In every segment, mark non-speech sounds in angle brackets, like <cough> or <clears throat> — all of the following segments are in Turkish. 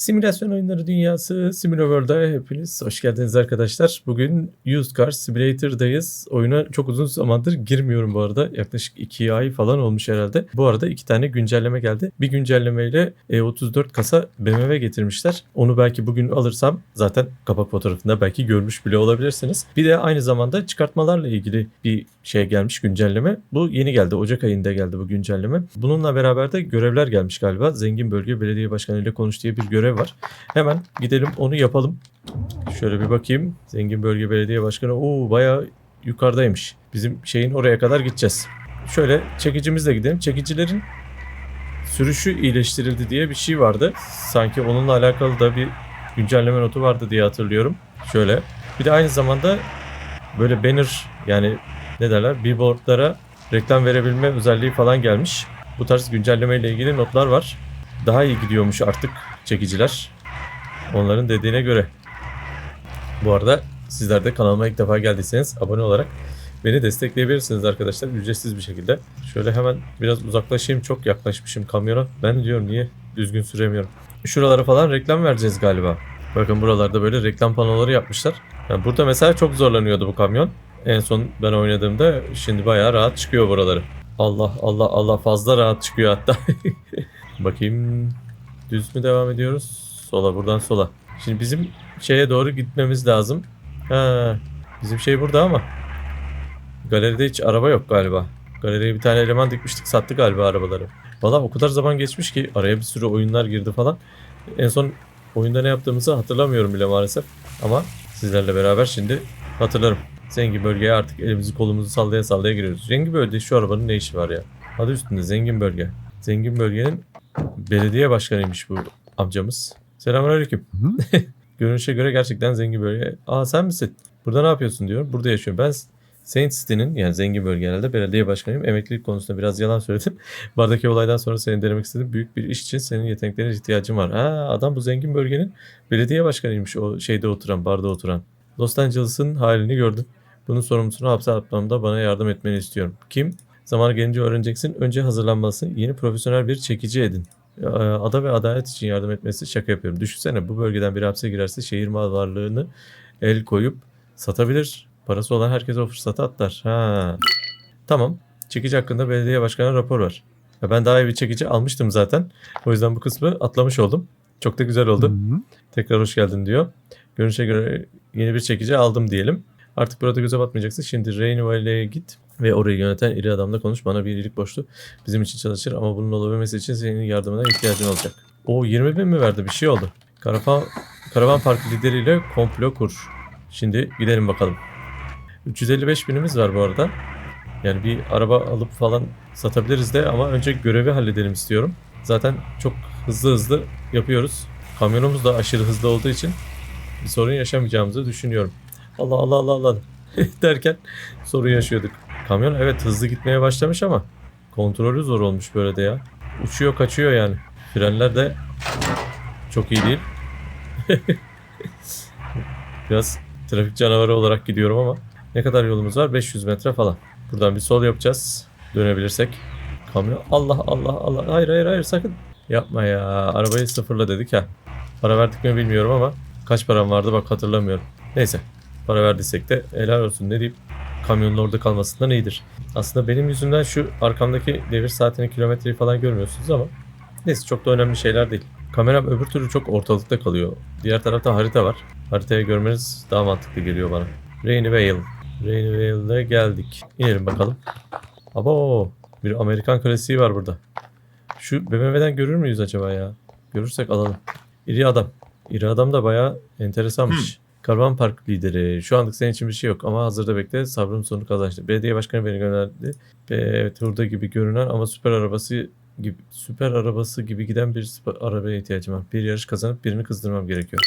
Simülasyon oyunları dünyası SimiloWorld'a hepiniz hoş geldiniz arkadaşlar. Bugün Used Car Simulator'dayız. Oyuna çok uzun zamandır girmiyorum bu arada. Yaklaşık 2 ay falan olmuş herhalde. Bu arada iki tane güncelleme geldi. Bir güncellemeyle E34 kasa BMW getirmişler. Onu belki bugün alırsam zaten kapak fotoğrafında belki görmüş bile olabilirsiniz. Bir de aynı zamanda çıkartmalarla ilgili bir şey gelmiş güncelleme. Bu yeni geldi. Ocak ayında geldi bu güncelleme. Bununla beraber de görevler gelmiş galiba. Zengin Bölge Belediye Başkanı ile konuş diye bir görev var. Hemen gidelim onu yapalım. Şöyle bir bakayım. Zengin Bölge Belediye Başkanı o bayağı yukarıdaymış. Bizim şeyin oraya kadar gideceğiz. Şöyle çekicimizle gidelim. Çekicilerin sürüşü iyileştirildi diye bir şey vardı. Sanki onunla alakalı da bir güncelleme notu vardı diye hatırlıyorum. Şöyle. Bir de aynı zamanda böyle banner yani ne derler billboardlara reklam verebilme özelliği falan gelmiş. Bu tarz güncelleme ile ilgili notlar var. Daha iyi gidiyormuş artık çekiciler. Onların dediğine göre. Bu arada sizler de kanalıma ilk defa geldiyseniz abone olarak beni destekleyebilirsiniz arkadaşlar ücretsiz bir şekilde. Şöyle hemen biraz uzaklaşayım çok yaklaşmışım kamyona. Ben diyorum niye düzgün süremiyorum. Şuralara falan reklam vereceğiz galiba. Bakın buralarda böyle reklam panoları yapmışlar. Yani burada mesela çok zorlanıyordu bu kamyon. En son ben oynadığımda şimdi bayağı rahat çıkıyor buraları. Allah Allah Allah fazla rahat çıkıyor hatta. <laughs> Bakayım düz mü devam ediyoruz? Sola buradan sola. Şimdi bizim şeye doğru gitmemiz lazım. Ha, bizim şey burada ama. Galeride hiç araba yok galiba. Galeriye bir tane eleman dikmiştik sattı galiba arabaları. Valla o kadar zaman geçmiş ki araya bir sürü oyunlar girdi falan. En son oyunda ne yaptığımızı hatırlamıyorum bile maalesef. Ama sizlerle beraber şimdi hatırlarım. Zengin bölgeye artık elimizi kolumuzu sallaya sallaya giriyoruz. Zengin bölgede şu arabanın ne işi var ya? Adı üstünde zengin bölge. Zengin bölgenin belediye başkanıymış bu amcamız. Selamünaleyküm. <laughs> Görünüşe göre gerçekten zengin bölge. Aa sen misin? Burada ne yapıyorsun diyorum. Burada yaşıyorum. Ben Saint City'nin yani zengin bölge herhalde belediye başkanıyım. Emeklilik konusunda biraz yalan söyledim. <laughs> Bardaki olaydan sonra seni denemek istedim. Büyük bir iş için senin yeteneklerine ihtiyacım var. Ha adam bu zengin bölgenin belediye başkanıymış. O şeyde oturan, barda oturan. Los Angeles'ın halini gördüm. Bunun sorumlusunu hapse atmamda bana yardım etmeni istiyorum. Kim? Zamanı gelince öğreneceksin. Önce hazırlanmalısın. Yeni profesyonel bir çekici edin. Ee, Ada ve adalet için yardım etmesi şaka yapıyorum. Düşünsene bu bölgeden bir hapse girerse şehir mal varlığını el koyup satabilir. Parası olan herkes o fırsatı atlar. Ha. Tamam. Çekici hakkında belediye başkanı rapor var. Ya ben daha iyi bir çekici almıştım zaten. O yüzden bu kısmı atlamış oldum. Çok da güzel oldu. Tekrar hoş geldin diyor. Görünüşe göre yeni bir çekici aldım diyelim. Artık burada göze batmayacaksın. Şimdi Rain Valley'e git ve orayı yöneten iri adamla konuş. Bana bir iyilik borçlu. Bizim için çalışır ama bunun olabilmesi için senin yardımına ihtiyacın olacak. O 20 bin mi verdi? Bir şey oldu. Karavan, karavan park lideriyle komplo kur. Şimdi gidelim bakalım. 355 binimiz var bu arada. Yani bir araba alıp falan satabiliriz de ama önce görevi halledelim istiyorum. Zaten çok hızlı hızlı yapıyoruz. Kamyonumuz da aşırı hızlı olduğu için bir sorun yaşamayacağımızı düşünüyorum. Allah Allah Allah Allah <laughs> derken sorun yaşıyorduk. Kamyon evet hızlı gitmeye başlamış ama kontrolü zor olmuş böyle de ya. Uçuyor kaçıyor yani. Frenler de çok iyi değil. <laughs> Biraz trafik canavarı olarak gidiyorum ama ne kadar yolumuz var? 500 metre falan. Buradan bir sol yapacağız. Dönebilirsek. Kamyon Allah Allah Allah. Hayır hayır hayır sakın. Yapma ya. Arabayı sıfırla dedik ha. Para verdik mi bilmiyorum ama kaç param vardı bak hatırlamıyorum. Neyse. Para verdiysek de helal olsun ne diyeyim. Kamyonun orada kalmasından iyidir. Aslında benim yüzümden şu arkamdaki devir saatini kilometreyi falan görmüyorsunuz ama neyse çok da önemli şeyler değil. Kameram öbür türlü çok ortalıkta kalıyor. Diğer tarafta harita var. Haritayı görmeniz daha mantıklı geliyor bana. Rainy Vale. Rainy Vale'de geldik. İnelim bakalım. Abo bir Amerikan klasiği var burada. Şu BMW'den görür müyüz acaba ya? Görürsek alalım. İri adam. İri adam da bayağı enteresanmış. Karavan Park lideri. Şu anlık senin için bir şey yok ama hazırda bekle. Sabrın sonu kazançlı. Belediye başkanı beni gönderdi. Ve evet hurda gibi görünen ama süper arabası gibi süper arabası gibi giden bir arabaya ihtiyacım var. Bir yarış kazanıp birini kızdırmam gerekiyor.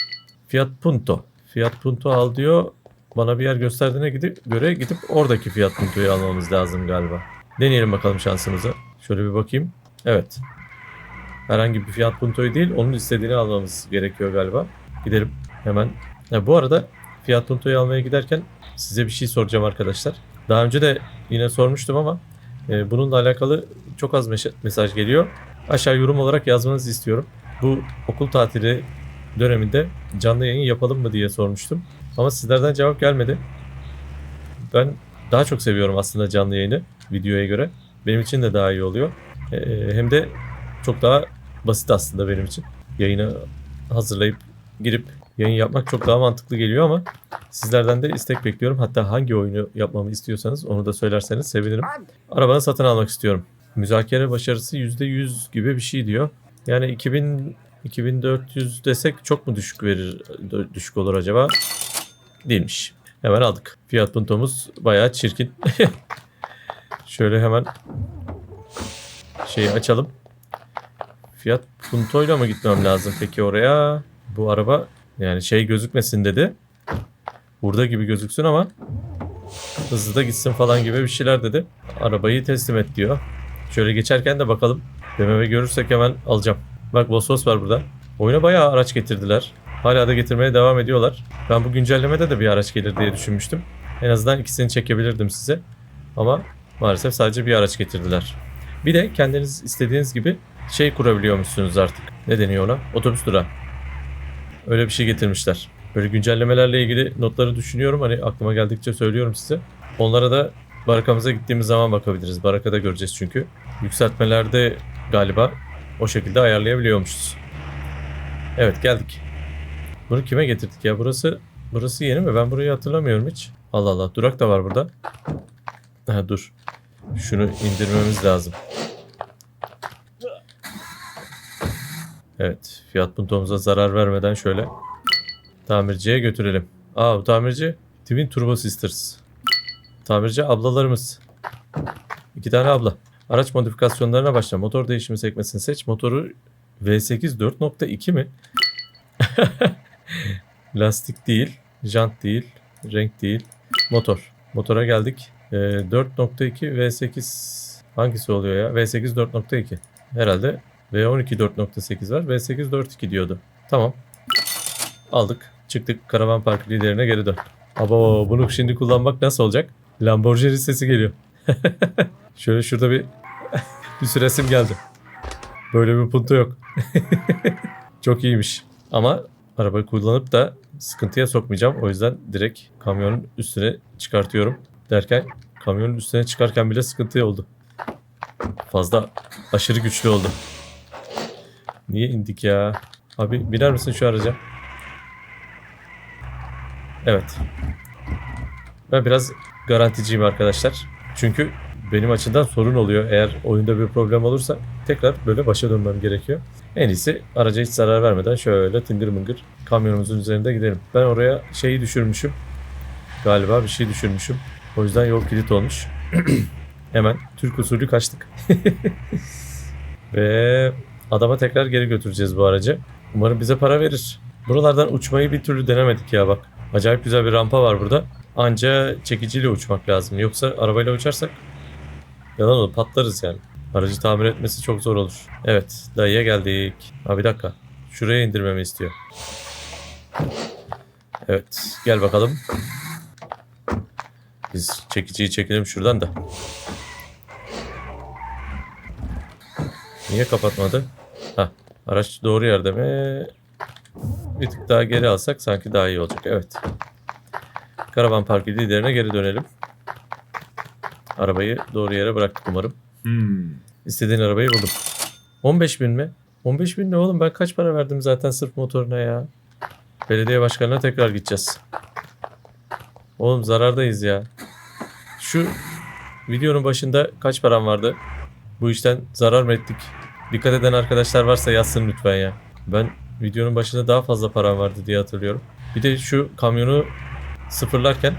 Fiat Punto. Fiat Punto al diyor. Bana bir yer gösterdiğine gidip, göre gidip oradaki Fiat Punto'yu almamız lazım galiba. Deneyelim bakalım şansımızı. Şöyle bir bakayım. Evet. Herhangi bir Fiat Punto'yu değil, onun istediğini almamız gerekiyor galiba. Gidelim hemen. Ha, bu arada Fiat Punto'yu almaya giderken size bir şey soracağım arkadaşlar. Daha önce de yine sormuştum ama e, bununla alakalı çok az mesaj geliyor. Aşağı yorum olarak yazmanızı istiyorum. Bu okul tatili döneminde canlı yayın yapalım mı diye sormuştum. Ama sizlerden cevap gelmedi. Ben daha çok seviyorum aslında canlı yayını videoya göre. Benim için de daha iyi oluyor. Ee, hem de çok daha basit aslında benim için. Yayını hazırlayıp girip yayın yapmak çok daha mantıklı geliyor ama sizlerden de istek bekliyorum. Hatta hangi oyunu yapmamı istiyorsanız onu da söylerseniz sevinirim. Arabanı satın almak istiyorum. Müzakere başarısı %100 gibi bir şey diyor. Yani 2000 2400 desek çok mu düşük verir düşük olur acaba? Değilmiş. Hemen aldık. Fiat Punto'muz bayağı çirkin. <laughs> Şöyle hemen şeyi açalım. Fiat Punto'yla mı gitmem lazım peki oraya? Bu araba yani şey gözükmesin dedi. Burada gibi gözüksün ama hızlı da gitsin falan gibi bir şeyler dedi. Arabayı teslim et diyor. Şöyle geçerken de bakalım. BMW görürsek hemen alacağım. Bak Vosvos var burada. Oyuna bayağı araç getirdiler. Hala da getirmeye devam ediyorlar. Ben bu güncellemede de bir araç gelir diye düşünmüştüm. En azından ikisini çekebilirdim size. Ama maalesef sadece bir araç getirdiler. Bir de kendiniz istediğiniz gibi şey kurabiliyormuşsunuz artık. Ne deniyor ona? Otobüs durağı. Öyle bir şey getirmişler. Böyle güncellemelerle ilgili notları düşünüyorum. Hani aklıma geldikçe söylüyorum size. Onlara da barakamıza gittiğimiz zaman bakabiliriz. Barakada göreceğiz çünkü. Yükseltmelerde galiba o şekilde ayarlayabiliyormuşuz. Evet geldik. Bunu kime getirdik ya? Burası burası yeni mi? Ben burayı hatırlamıyorum hiç. Allah Allah. Durak da var burada. Ha dur. Şunu indirmemiz lazım. Evet. Fiyat puntomuza zarar vermeden şöyle tamirciye götürelim. Aa bu tamirci Twin Turbo Sisters. Tamirci ablalarımız. İki tane abla. Araç modifikasyonlarına başla. Motor değişimi sekmesini seç. Motoru V8 4.2 mi? <laughs> Lastik değil. Jant değil. Renk değil. Motor. Motora geldik. Ee, 4.2 V8 hangisi oluyor ya? V8 4.2. Herhalde V12 4.8 var. V8 4.2 diyordu. Tamam. Aldık. Çıktık. Karavan park liderine geri dön. Aba bunu şimdi kullanmak nasıl olacak? Lamborghini sesi geliyor. <laughs> Şöyle şurada bir <laughs> bir süresim geldi. Böyle bir punto yok. <laughs> Çok iyiymiş. Ama arabayı kullanıp da sıkıntıya sokmayacağım. O yüzden direkt kamyonun üstüne çıkartıyorum. Derken kamyonun üstüne çıkarken bile sıkıntı oldu. Fazla aşırı güçlü oldu. Niye indik ya? Abi biner misin şu araca? Evet. Ben biraz garanticiyim arkadaşlar. Çünkü benim açımdan sorun oluyor. Eğer oyunda bir problem olursa tekrar böyle başa dönmem gerekiyor. En iyisi araca hiç zarar vermeden şöyle tıngır mıngır kamyonumuzun üzerinde gidelim. Ben oraya şeyi düşürmüşüm. Galiba bir şey düşürmüşüm. O yüzden yol kilit olmuş. <clears throat> Hemen Türk usulü kaçtık. <laughs> Ve adama tekrar geri götüreceğiz bu aracı. Umarım bize para verir. Buralardan uçmayı bir türlü denemedik ya bak. Acayip güzel bir rampa var burada. Anca çekiciyle uçmak lazım. Yoksa arabayla uçarsak yalan olur patlarız yani. Aracı tamir etmesi çok zor olur. Evet dayıya geldik. Ha bir dakika. Şuraya indirmemi istiyor. Evet gel bakalım. Biz çekiciyi çekelim şuradan da. Niye kapatmadı? Ha araç doğru yerde mi? Bir tık daha geri alsak sanki daha iyi olacak. Evet. Karavan parkı liderine geri dönelim. Arabayı doğru yere bıraktık umarım. Hmm. İstediğin arabayı buldum. 15 bin mi? 15 bin ne oğlum ben kaç para verdim zaten sırf motoruna ya. Belediye başkanına tekrar gideceğiz. Oğlum zarardayız ya. Şu videonun başında kaç param vardı? Bu işten zarar mı ettik? Dikkat eden arkadaşlar varsa yazsın lütfen ya. Ben videonun başında daha fazla param vardı diye hatırlıyorum. Bir de şu kamyonu sıfırlarken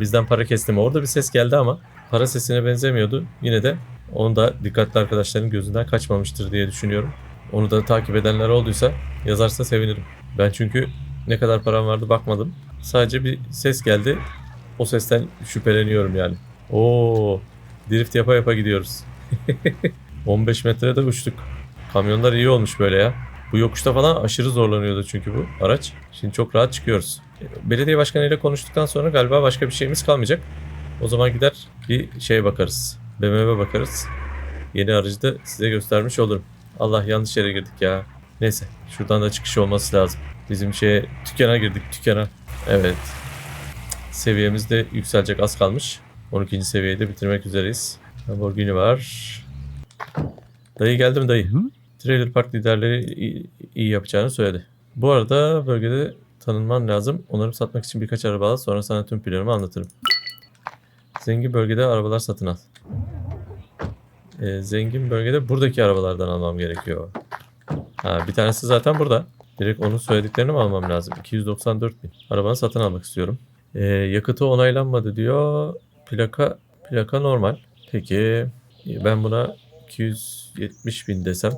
bizden para kestim. Orada bir ses geldi ama para sesine benzemiyordu. Yine de onu da dikkatli arkadaşların gözünden kaçmamıştır diye düşünüyorum. Onu da takip edenler olduysa yazarsa sevinirim. Ben çünkü ne kadar param vardı bakmadım. Sadece bir ses geldi. O sesten şüpheleniyorum yani. Oo, drift yapa yapa gidiyoruz. <laughs> 15 metrede uçtuk. Kamyonlar iyi olmuş böyle ya. Bu yokuşta falan aşırı zorlanıyordu çünkü bu araç. Şimdi çok rahat çıkıyoruz. Belediye başkanı ile konuştuktan sonra galiba başka bir şeyimiz kalmayacak. O zaman gider bir şeye bakarız. BMW bakarız. Yeni aracı da size göstermiş olurum. Allah yanlış yere girdik ya. Neyse şuradan da çıkış olması lazım. Bizim şeye tükana girdik tükana. Evet. Seviyemiz de yükselecek az kalmış. 12. seviyede bitirmek üzereyiz. Lamborghini var. Dayı geldi mi dayı? Trailer Park liderleri iyi, yapacağını söyledi. Bu arada bölgede tanınman lazım. Onları satmak için birkaç araba al. Sonra sana tüm planımı anlatırım. Zengin bölgede arabalar satın al. Ee, zengin bölgede buradaki arabalardan almam gerekiyor. Ha, bir tanesi zaten burada. Direkt onun söylediklerini mi almam lazım? 294 bin. Arabanı satın almak istiyorum. Ee, yakıtı onaylanmadı diyor. Plaka plaka normal. Peki ben buna 270 bin desem.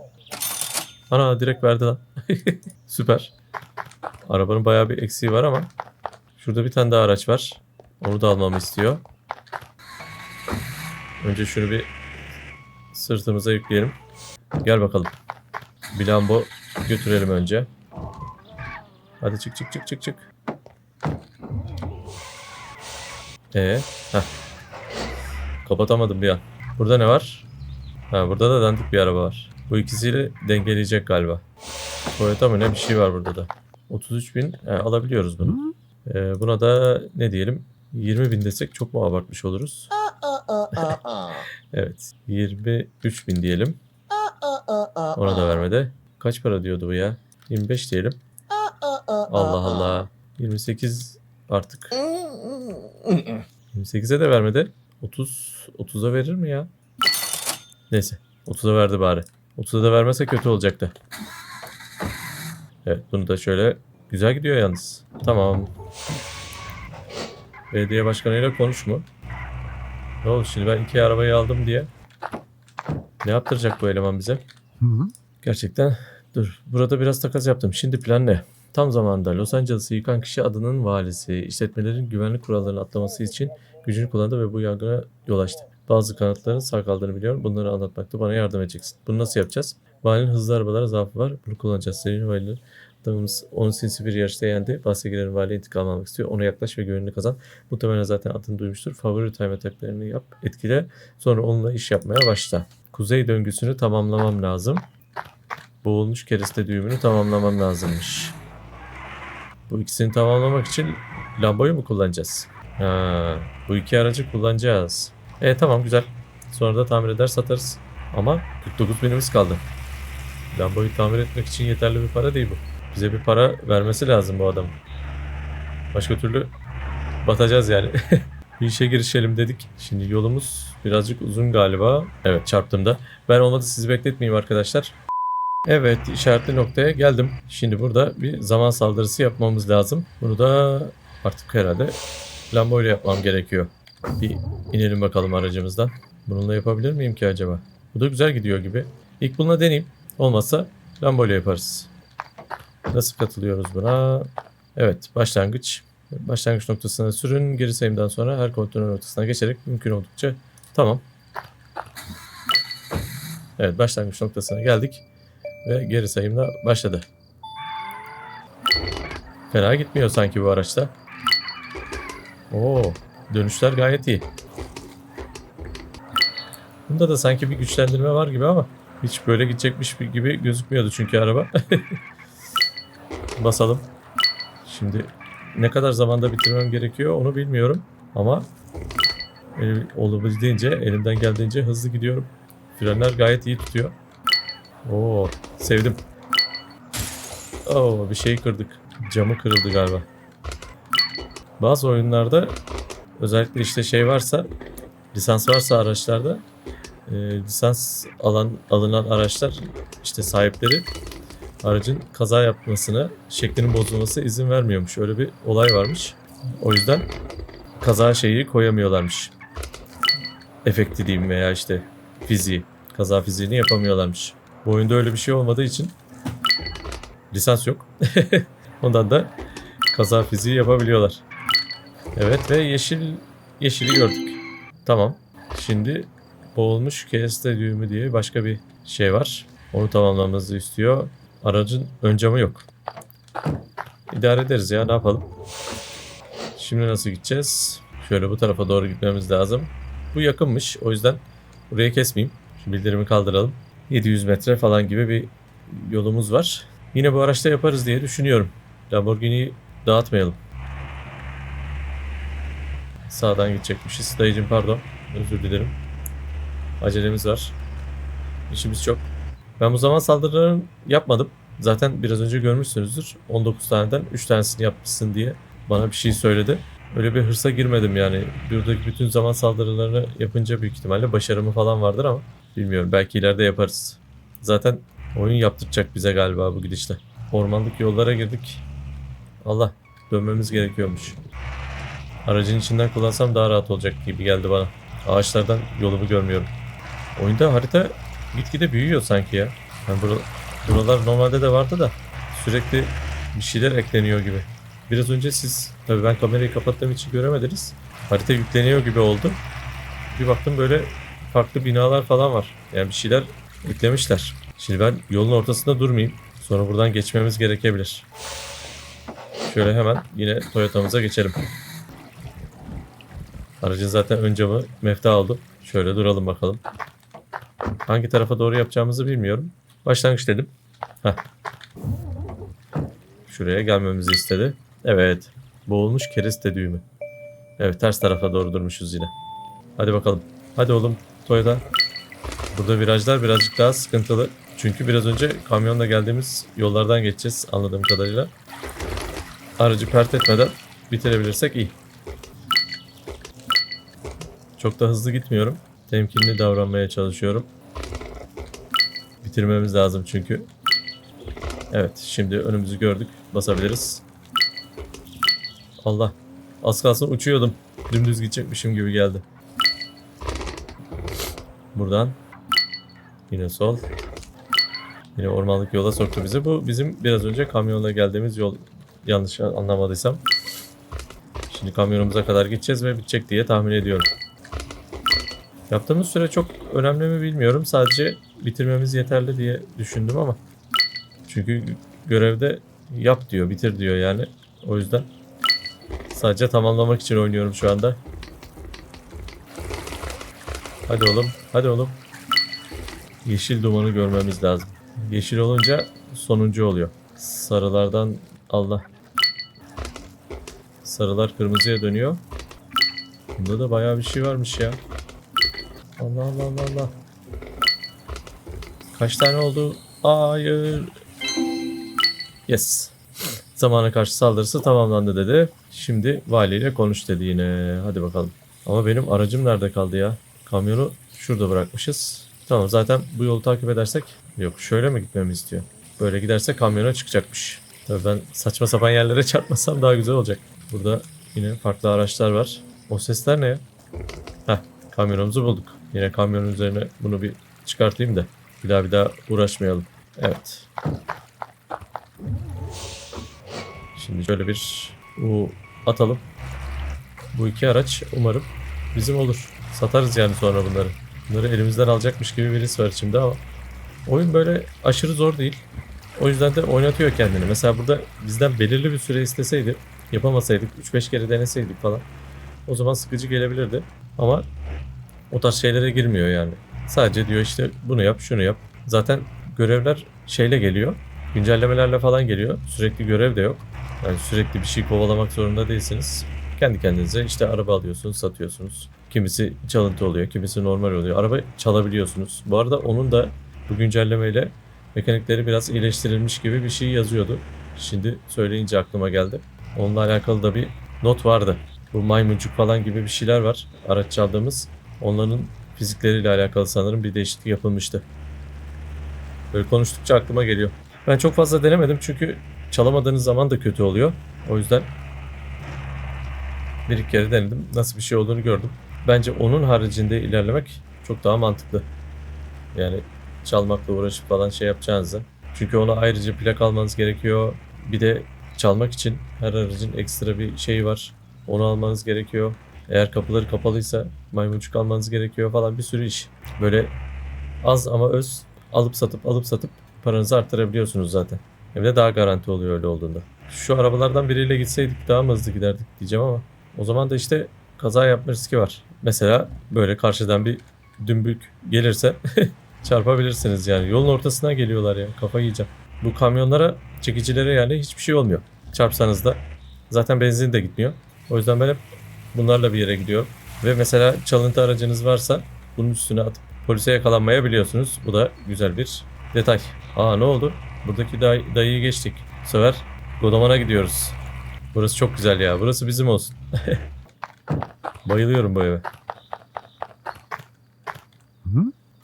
Ana direkt verdi lan. <laughs> Süper. Arabanın bayağı bir eksiği var ama. Şurada bir tane daha araç var. Onu da almamı istiyor. Önce şunu bir sırtımıza yükleyelim. Gel bakalım. Bir Lambo götürelim önce. Hadi çık çık çık çık çık. Ee, heh. Kapatamadım bir an. Burada ne var? Ha burada da dandik bir araba var. Bu ikisiyle dengeleyecek galiba. Toyota mı ne bir şey var burada da. 33 bin he, alabiliyoruz bunu. Ee, buna da ne diyelim 20 bin desek çok mu abartmış oluruz? <laughs> Evet 23 bin diyelim. Ona da vermedi. Kaç para diyordu bu ya? 25 diyelim. Allah Allah. 28 artık. 28'e de vermedi. 30 30'a verir mi ya? Neyse. 30'a verdi bari. 30'a da vermese kötü olacaktı. Evet bunu da şöyle güzel gidiyor yalnız. Tamam. Belediye başkanıyla konuş mu? Ne oldu şimdi ben iki arabayı aldım diye. Ne yaptıracak bu eleman bize? Hı hı. Gerçekten dur. Burada biraz takas yaptım. Şimdi plan ne? Tam zamanında Los Angeles'ı yıkan kişi adının valisi, işletmelerin güvenlik kurallarını atlaması için gücünü kullandı ve bu yangına yol açtı. Bazı kanıtların sağ kaldığını biliyorum. Bunları anlatmakta bana yardım edeceksin. Bunu nasıl yapacağız? Valinin hızlı arabalara zaafı var. Bunu kullanacağız. Senin valiler adamımız onu sinsi bir yarışta yendi. Bahsedilerin vali intikam almak istiyor. Ona yaklaş ve güvenini kazan. Muhtemelen zaten adını duymuştur. Favori time ataklarını yap. Etkile. Sonra onunla iş yapmaya başla. Kuzey döngüsünü tamamlamam lazım. Boğulmuş kereste düğümünü tamamlamam lazımmış. Bu ikisini tamamlamak için Lambo'yu mu kullanacağız? Ha, bu iki aracı kullanacağız. E tamam güzel. Sonra da tamir eder satarız. Ama 49 binimiz kaldı. Lambo'yu tamir etmek için yeterli bir para değil bu. Bize bir para vermesi lazım bu adamın. Başka türlü batacağız yani. <laughs> bir işe girişelim dedik. Şimdi yolumuz birazcık uzun galiba. Evet çarptım da. Ben olmadı sizi bekletmeyeyim arkadaşlar. Evet işaretli noktaya geldim. Şimdi burada bir zaman saldırısı yapmamız lazım. Bunu da artık herhalde Lambo ile yapmam gerekiyor. Bir inelim bakalım aracımızdan. Bununla yapabilir miyim ki acaba? Bu da güzel gidiyor gibi. İlk bununla deneyeyim. Olmazsa Lambo ile yaparız. Nasıl katılıyoruz buna? Evet başlangıç. Başlangıç noktasına sürün. Geri sayımdan sonra her kontrol noktasına geçerek mümkün oldukça tamam. Evet başlangıç noktasına geldik. Ve geri sayım da başladı. Fena gitmiyor sanki bu araçta. Oo, dönüşler gayet iyi. Bunda da sanki bir güçlendirme var gibi ama hiç böyle gidecekmiş gibi gözükmüyordu çünkü araba. <laughs> Basalım. Şimdi ne kadar zamanda bitirmem gerekiyor onu bilmiyorum ama el, olabildiğince elimden geldiğince hızlı gidiyorum. Frenler gayet iyi tutuyor. Oo, sevdim. Oo, bir şey kırdık. Camı kırıldı galiba. Bazı oyunlarda özellikle işte şey varsa lisans varsa araçlarda e, lisans alan alınan araçlar işte sahipleri aracın kaza yapmasına, şeklinin bozulması izin vermiyormuş. Öyle bir olay varmış. O yüzden kaza şeyi koyamıyorlarmış. Efekti diyeyim veya işte fiziği. Kaza fiziğini yapamıyorlarmış. Bu oyunda öyle bir şey olmadığı için lisans yok. <laughs> Ondan da kaza fiziği yapabiliyorlar. Evet ve yeşil yeşili gördük. Tamam. Şimdi boğulmuş kereste düğümü diye başka bir şey var. Onu tamamlamamızı istiyor. Aracın ön camı yok. İdare ederiz ya ne yapalım. Şimdi nasıl gideceğiz? Şöyle bu tarafa doğru gitmemiz lazım. Bu yakınmış o yüzden burayı kesmeyeyim. Şu bildirimi kaldıralım. 700 metre falan gibi bir yolumuz var. Yine bu araçta yaparız diye düşünüyorum. Lamborghini'yi dağıtmayalım. Sağdan gidecekmişiz. Dayıcım pardon. Özür dilerim. Acelemiz var. İşimiz çok. Ben bu zaman saldırılarını yapmadım. Zaten biraz önce görmüşsünüzdür. 19 taneden 3 tanesini yapmışsın diye bana bir şey söyledi. Öyle bir hırsa girmedim yani. Buradaki bütün zaman saldırılarını yapınca büyük ihtimalle başarımı falan vardır ama bilmiyorum. Belki ileride yaparız. Zaten oyun yaptıracak bize galiba bu gidişle. Ormanlık yollara girdik. Allah dönmemiz gerekiyormuş. Aracın içinden kullansam daha rahat olacak gibi geldi bana. Ağaçlardan yolumu görmüyorum. Oyunda harita gitgide büyüyor sanki ya. Yani bura- buralar normalde de vardı da sürekli bir şeyler ekleniyor gibi. Biraz önce siz, tabii ben kamerayı kapattığım için göremediniz. Harita yükleniyor gibi oldu. Bir baktım böyle farklı binalar falan var. Yani bir şeyler eklemişler. Şimdi ben yolun ortasında durmayayım. Sonra buradan geçmemiz gerekebilir. Şöyle hemen yine Toyota'mıza geçelim. Aracın zaten ön camı mefta aldı. Şöyle duralım bakalım. Hangi tarafa doğru yapacağımızı bilmiyorum. Başlangıç dedim. Heh. Şuraya gelmemizi istedi. Evet. Boğulmuş kereste düğümü. Evet ters tarafa doğru durmuşuz yine. Hadi bakalım. Hadi oğlum Toyota. Burada virajlar birazcık daha sıkıntılı. Çünkü biraz önce kamyonla geldiğimiz yollardan geçeceğiz anladığım kadarıyla. Aracı pert etmeden bitirebilirsek iyi. Çok da hızlı gitmiyorum. Temkinli davranmaya çalışıyorum. Bitirmemiz lazım çünkü. Evet şimdi önümüzü gördük. Basabiliriz. Allah. Az kalsın uçuyordum. Dümdüz gidecekmişim gibi geldi. Buradan. Yine sol. Yine ormanlık yola soktu bizi. Bu bizim biraz önce kamyonla geldiğimiz yol. Yanlış anlamadıysam. Şimdi kamyonumuza kadar gideceğiz ve bitecek diye tahmin ediyorum. Yaptığımız süre çok önemli mi bilmiyorum. Sadece bitirmemiz yeterli diye düşündüm ama. Çünkü görevde yap diyor, bitir diyor yani. O yüzden sadece tamamlamak için oynuyorum şu anda. Hadi oğlum, hadi oğlum. Yeşil dumanı görmemiz lazım. Yeşil olunca sonuncu oluyor. Sarılardan Allah. Sarılar kırmızıya dönüyor. Bunda da bayağı bir şey varmış ya. Allah Allah Allah Allah. Kaç tane oldu? Hayır. Yes. Zamana karşı saldırısı tamamlandı dedi. Şimdi valiyle konuş dedi yine. Hadi bakalım. Ama benim aracım nerede kaldı ya? Kamyonu şurada bırakmışız. Tamam zaten bu yolu takip edersek yok şöyle mi gitmemi istiyor? Böyle giderse kamyona çıkacakmış. Tabii ben saçma sapan yerlere <laughs> çarpmasam daha güzel olacak. Burada yine farklı araçlar var. O sesler ne ya? Heh kamyonumuzu bulduk. Yine kamyonun üzerine bunu bir çıkartayım da bir daha bir daha uğraşmayalım. Evet. Şimdi şöyle bir U atalım. Bu iki araç umarım bizim olur. Satarız yani sonra bunları. Bunları elimizden alacakmış gibi bir his var içimde ama oyun böyle aşırı zor değil. O yüzden de oynatıyor kendini. Mesela burada bizden belirli bir süre isteseydi, yapamasaydık, 3-5 kere deneseydik falan. O zaman sıkıcı gelebilirdi. Ama o tarz şeylere girmiyor yani. Sadece diyor işte bunu yap, şunu yap. Zaten görevler şeyle geliyor. Güncellemelerle falan geliyor. Sürekli görev de yok. Yani sürekli bir şey kovalamak zorunda değilsiniz. Kendi kendinize işte araba alıyorsunuz, satıyorsunuz. Kimisi çalıntı oluyor, kimisi normal oluyor. Araba çalabiliyorsunuz. Bu arada onun da bu güncellemeyle mekanikleri biraz iyileştirilmiş gibi bir şey yazıyordu. Şimdi söyleyince aklıma geldi. Onunla alakalı da bir not vardı. Bu maymuncuk falan gibi bir şeyler var. Araç çaldığımız. Onların fizikleriyle alakalı sanırım bir değişiklik yapılmıştı. Böyle konuştukça aklıma geliyor. Ben çok fazla denemedim çünkü çalamadığınız zaman da kötü oluyor. O yüzden bir iki kere denedim. Nasıl bir şey olduğunu gördüm. Bence onun haricinde ilerlemek çok daha mantıklı. Yani çalmakla uğraşıp falan şey yapacağınızı. Çünkü ona ayrıca plak almanız gerekiyor. Bir de çalmak için her aracın ekstra bir şeyi var. Onu almanız gerekiyor. Eğer kapıları kapalıysa maymuncuk almanız gerekiyor falan bir sürü iş. Böyle az ama öz alıp satıp alıp satıp paranızı arttırabiliyorsunuz zaten. Hem de daha garanti oluyor öyle olduğunda. Şu arabalardan biriyle gitseydik daha mı hızlı giderdik diyeceğim ama o zaman da işte kaza yapma riski var. Mesela böyle karşıdan bir dümbük gelirse <laughs> çarpabilirsiniz yani. Yolun ortasına geliyorlar ya. Kafa yiyeceğim. Bu kamyonlara, çekicilere yani hiçbir şey olmuyor. çarpsanız da zaten benzin de gitmiyor. O yüzden ben hep bunlarla bir yere gidiyorum. Ve mesela çalıntı aracınız varsa bunun üstüne atıp polise yakalanmayabiliyorsunuz. Bu da güzel bir detay. Aa ne oldu? Buradaki day- dayıyı geçtik. Bu sefer Godaman'a gidiyoruz. Burası çok güzel ya. Burası bizim olsun. <laughs> Bayılıyorum bu eve.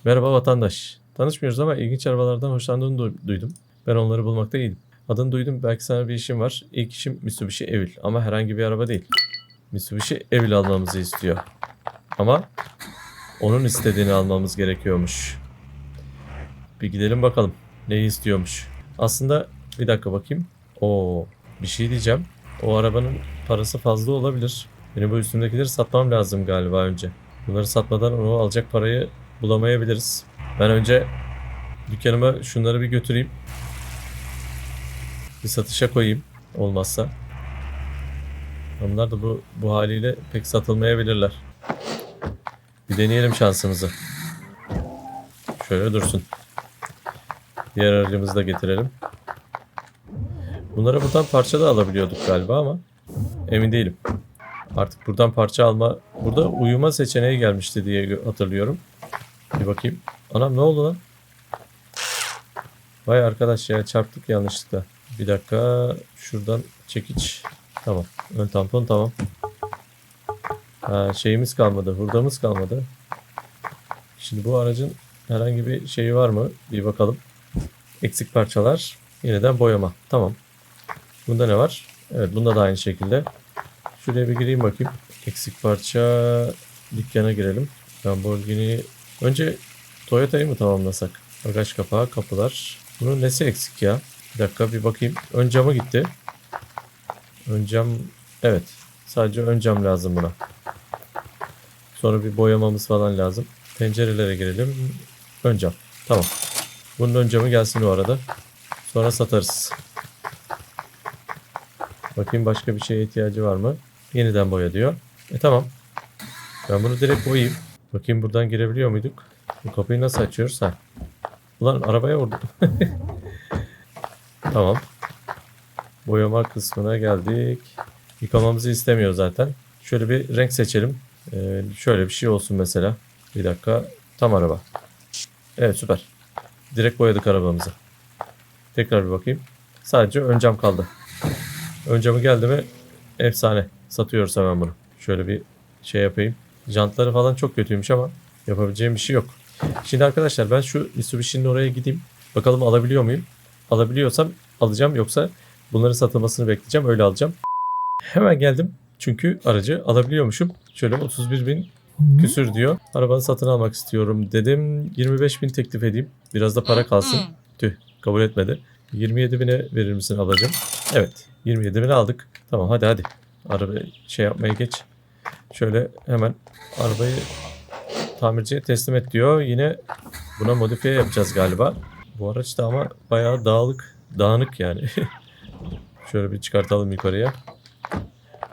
Merhaba vatandaş. Tanışmıyoruz ama ilginç arabalardan hoşlandığını du- duydum. Ben onları bulmakta iyiydim. Adını duydum. Belki sana bir işim var. İlk işim Mitsubishi Evil. Ama herhangi bir araba değil. Mitsubishi Evil almamızı istiyor. Ama onun istediğini almamız gerekiyormuş. Bir gidelim bakalım. Neyi istiyormuş. Aslında bir dakika bakayım. Oo, bir şey diyeceğim. O arabanın parası fazla olabilir. Benim bu üstümdekileri satmam lazım galiba önce. Bunları satmadan onu alacak parayı bulamayabiliriz. Ben önce dükkanıma şunları bir götüreyim. Bir satışa koyayım olmazsa. Onlar da bu, bu haliyle pek satılmayabilirler. Bir deneyelim şansımızı. Şöyle dursun. Diğer aracımızı da getirelim. Bunları buradan parça da alabiliyorduk galiba ama emin değilim. Artık buradan parça alma... Burada uyuma seçeneği gelmişti diye hatırlıyorum. Bir bakayım. Anam ne oldu lan? Vay arkadaş ya çarptık yanlışlıkla. Bir dakika şuradan çekiç. Tamam. Ön tampon tamam. Ha, şeyimiz kalmadı. Hurdamız kalmadı. Şimdi bu aracın herhangi bir şeyi var mı? Bir bakalım. Eksik parçalar. Yeniden boyama. Tamam. Bunda ne var? Evet bunda da aynı şekilde. Şuraya bir gireyim bakayım. Eksik parça dükkana girelim. Lamborghini. Önce Toyota'yı mı tamamlasak? Bagaj kapağı, kapılar. Bunun nesi eksik ya? Bir dakika bir bakayım. Ön camı gitti. Ön cam evet. Sadece ön cam lazım buna. Sonra bir boyamamız falan lazım. Pencerelere girelim. Ön cam. Tamam. Bunun ön camı gelsin o arada. Sonra satarız. Bakayım başka bir şeye ihtiyacı var mı? Yeniden boya diyor. E tamam. Ben bunu direkt boyayayım. Bakayım buradan girebiliyor muyduk? Bu kapıyı nasıl açıyoruz? Ha. Ulan arabaya vurdum. <laughs> tamam. Boyama kısmına geldik. Yıkamamızı istemiyor zaten. Şöyle bir renk seçelim. Ee, şöyle bir şey olsun mesela. Bir dakika. Tam araba. Evet süper. Direkt boyadık arabamızı. Tekrar bir bakayım. Sadece ön cam kaldı. Ön camı geldi mi efsane. Satıyoruz hemen bunu. Şöyle bir şey yapayım. Jantları falan çok kötüymüş ama yapabileceğim bir şey yok. Şimdi arkadaşlar ben şu Mitsubishi'nin oraya gideyim. Bakalım alabiliyor muyum? Alabiliyorsam alacağım yoksa bunların satılmasını bekleyeceğim. Öyle alacağım. Hemen geldim. Çünkü aracı alabiliyormuşum. Şöyle 31 bin küsür diyor. Arabanı satın almak istiyorum dedim. 25 bin teklif edeyim. Biraz da para kalsın. Tüh kabul etmedi. 27 bine verir misin ablacığım? Evet 27 bine aldık. Tamam hadi hadi. Araba şey yapmaya geç. Şöyle hemen arabayı tamirciye teslim et diyor. Yine buna modifiye yapacağız galiba. Bu araç da ama bayağı dağılık, dağınık yani. <laughs> Şöyle bir çıkartalım yukarıya.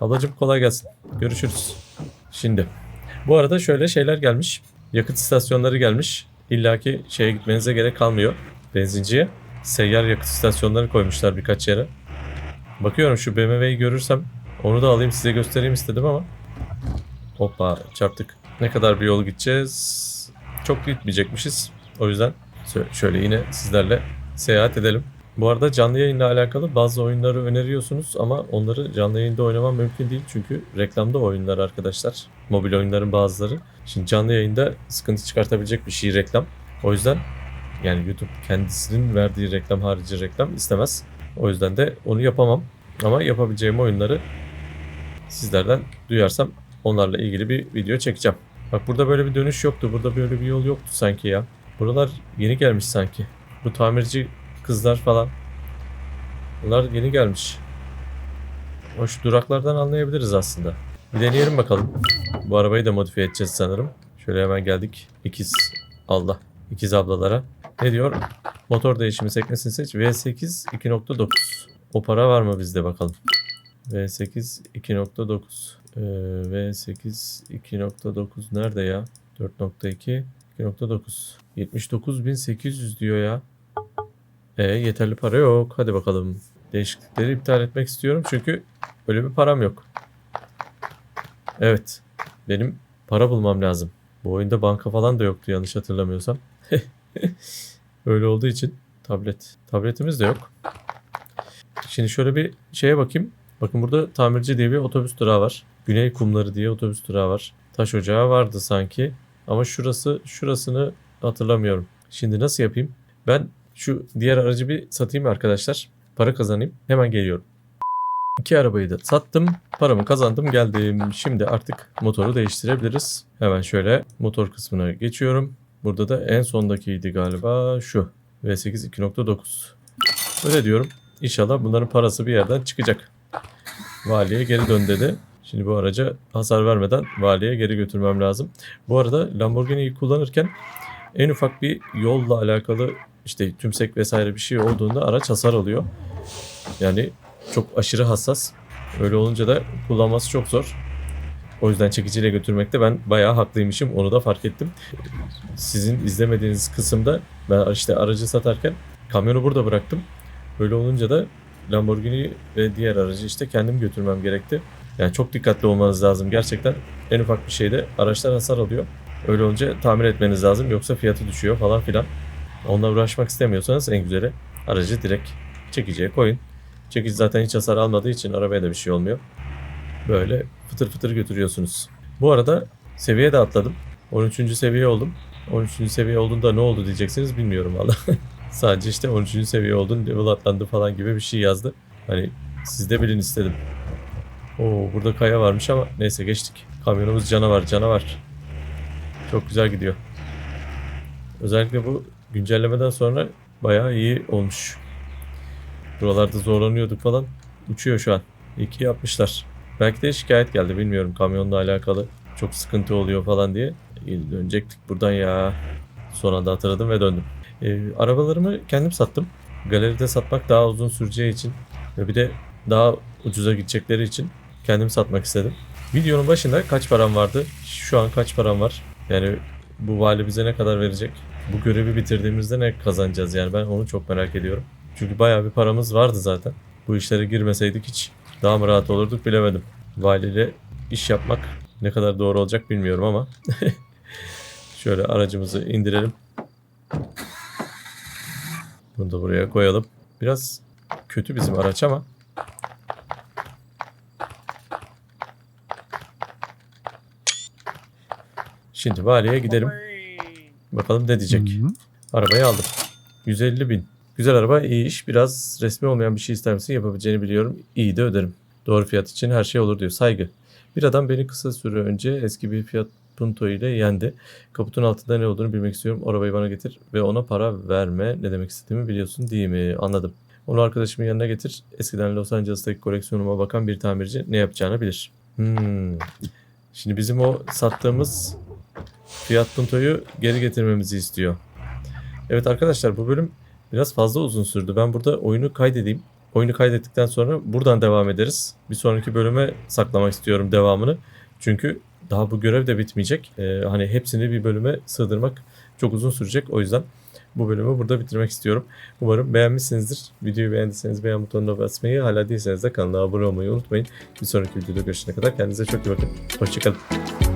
Ablacığım kolay gelsin. Görüşürüz. Şimdi bu arada şöyle şeyler gelmiş. Yakıt istasyonları gelmiş. İlla ki şeye gitmenize gerek kalmıyor. Benzinciye. Seyyar yakıt istasyonları koymuşlar birkaç yere. Bakıyorum şu BMW'yi görürsem onu da alayım size göstereyim istedim ama. Hoppa çarptık. Ne kadar bir yol gideceğiz? Çok gitmeyecekmişiz. O yüzden şö- şöyle yine sizlerle seyahat edelim. Bu arada canlı yayınla alakalı bazı oyunları öneriyorsunuz ama onları canlı yayında oynamam mümkün değil çünkü reklamda oyunlar arkadaşlar. Mobil oyunların bazıları. Şimdi canlı yayında sıkıntı çıkartabilecek bir şey reklam. O yüzden yani YouTube kendisinin verdiği reklam harici reklam istemez. O yüzden de onu yapamam. Ama yapabileceğim oyunları sizlerden duyarsam onlarla ilgili bir video çekeceğim. Bak burada böyle bir dönüş yoktu. Burada böyle bir yol yoktu sanki ya. Buralar yeni gelmiş sanki. Bu tamirci kızlar falan. Bunlar yeni gelmiş. Hoş duraklardan anlayabiliriz aslında. Bir deneyelim bakalım. Bu arabayı da modifiye edeceğiz sanırım. Şöyle hemen geldik. İkiz. Allah. İkiz ablalara. Ne diyor? Motor değişimi sekmesini seç. V8 2.9. O para var mı bizde bakalım. V8 2.9. Ee, V8 2.9 nerede ya? 4.2 2.9 79.800 diyor ya. E yeterli para yok. Hadi bakalım. Değişiklikleri iptal etmek istiyorum çünkü öyle bir param yok. Evet. Benim para bulmam lazım. Bu oyunda banka falan da yoktu yanlış hatırlamıyorsam. <laughs> Öyle olduğu için tablet. Tabletimiz de yok. Şimdi şöyle bir şeye bakayım. Bakın burada tamirci diye bir otobüs durağı var. Güney kumları diye otobüs durağı var. Taş ocağı vardı sanki. Ama şurası şurasını hatırlamıyorum. Şimdi nasıl yapayım? Ben şu diğer aracı bir satayım arkadaşlar. Para kazanayım. Hemen geliyorum. İki arabayı da sattım. Paramı kazandım geldim. Şimdi artık motoru değiştirebiliriz. Hemen şöyle motor kısmına geçiyorum. Burada da en sondakiydi galiba şu. V8 2.9. Öyle diyorum. İnşallah bunların parası bir yerden çıkacak. Valiye geri dön dedi. Şimdi bu araca hasar vermeden valiye geri götürmem lazım. Bu arada Lamborghini'yi kullanırken en ufak bir yolla alakalı işte tümsek vesaire bir şey olduğunda araç hasar alıyor. Yani çok aşırı hassas. Öyle olunca da kullanması çok zor. O yüzden çekiciyle götürmekte ben bayağı haklıymışım. Onu da fark ettim. Sizin izlemediğiniz kısımda ben işte aracı satarken kamyonu burada bıraktım. Öyle olunca da Lamborghini ve diğer aracı işte kendim götürmem gerekti. Yani çok dikkatli olmanız lazım. Gerçekten en ufak bir şeyde araçlar hasar alıyor. Öyle olunca tamir etmeniz lazım. Yoksa fiyatı düşüyor falan filan. Onunla uğraşmak istemiyorsanız en güzeli aracı direkt çekiciye koyun. Çekici zaten hiç hasar almadığı için arabaya da bir şey olmuyor. Böyle fıtır fıtır götürüyorsunuz. Bu arada seviye de atladım. 13. seviye oldum. 13. seviye olduğunda ne oldu diyeceksiniz bilmiyorum valla. <laughs> Sadece işte 13. seviye oldun level atlandı falan gibi bir şey yazdı. Hani siz de bilin istedim. Oo burada kaya varmış ama neyse geçtik. Kamyonumuz canavar canavar. Çok güzel gidiyor. Özellikle bu güncellemeden sonra bayağı iyi olmuş. Buralarda zorlanıyorduk falan. Uçuyor şu an. İyi ki yapmışlar. Belki de şikayet geldi bilmiyorum kamyonla alakalı. Çok sıkıntı oluyor falan diye. İyi, Dönecektik buradan ya. Son anda hatırladım ve döndüm. Ee, arabalarımı kendim sattım. Galeride satmak daha uzun süreceği için ve bir de daha ucuza gidecekleri için kendim satmak istedim. Videonun başında kaç param vardı? Şu an kaç param var? Yani bu vali bize ne kadar verecek? Bu görevi bitirdiğimizde ne kazanacağız? Yani ben onu çok merak ediyorum. Çünkü bayağı bir paramız vardı zaten. Bu işlere girmeseydik hiç daha mı rahat olurduk bilemedim. Valiyle iş yapmak ne kadar doğru olacak bilmiyorum ama. <laughs> Şöyle aracımızı indirelim. Bunu da buraya koyalım. Biraz kötü bizim araç ama. Şimdi valiye gidelim. Bakalım ne diyecek. Hı hı. Arabayı aldım. 150 bin. Güzel araba, iyi iş. Biraz resmi olmayan bir şey ister misin? Yapabileceğini biliyorum. İyi de öderim. Doğru fiyat için her şey olur diyor. Saygı. Bir adam beni kısa süre önce eski bir Fiat Punto ile yendi. Kaputun altında ne olduğunu bilmek istiyorum. Arabayı bana getir ve ona para verme. Ne demek istediğimi biliyorsun değil mi? Anladım. Onu arkadaşımın yanına getir. Eskiden Los Angeles'taki koleksiyonuma bakan bir tamirci ne yapacağını bilir. Hmm. Şimdi bizim o sattığımız Fiat Punto'yu geri getirmemizi istiyor. Evet arkadaşlar bu bölüm biraz fazla uzun sürdü. Ben burada oyunu kaydedeyim. Oyunu kaydettikten sonra buradan devam ederiz. Bir sonraki bölüme saklamak istiyorum devamını. Çünkü daha bu görev de bitmeyecek. Ee, hani hepsini bir bölüme sığdırmak çok uzun sürecek. O yüzden bu bölümü burada bitirmek istiyorum. Umarım beğenmişsinizdir. Videoyu beğendiyseniz beğen butonuna basmayı, hala değilseniz de kanala abone olmayı unutmayın. Bir sonraki videoda görüşene kadar kendinize çok iyi bakın. Hoşçakalın.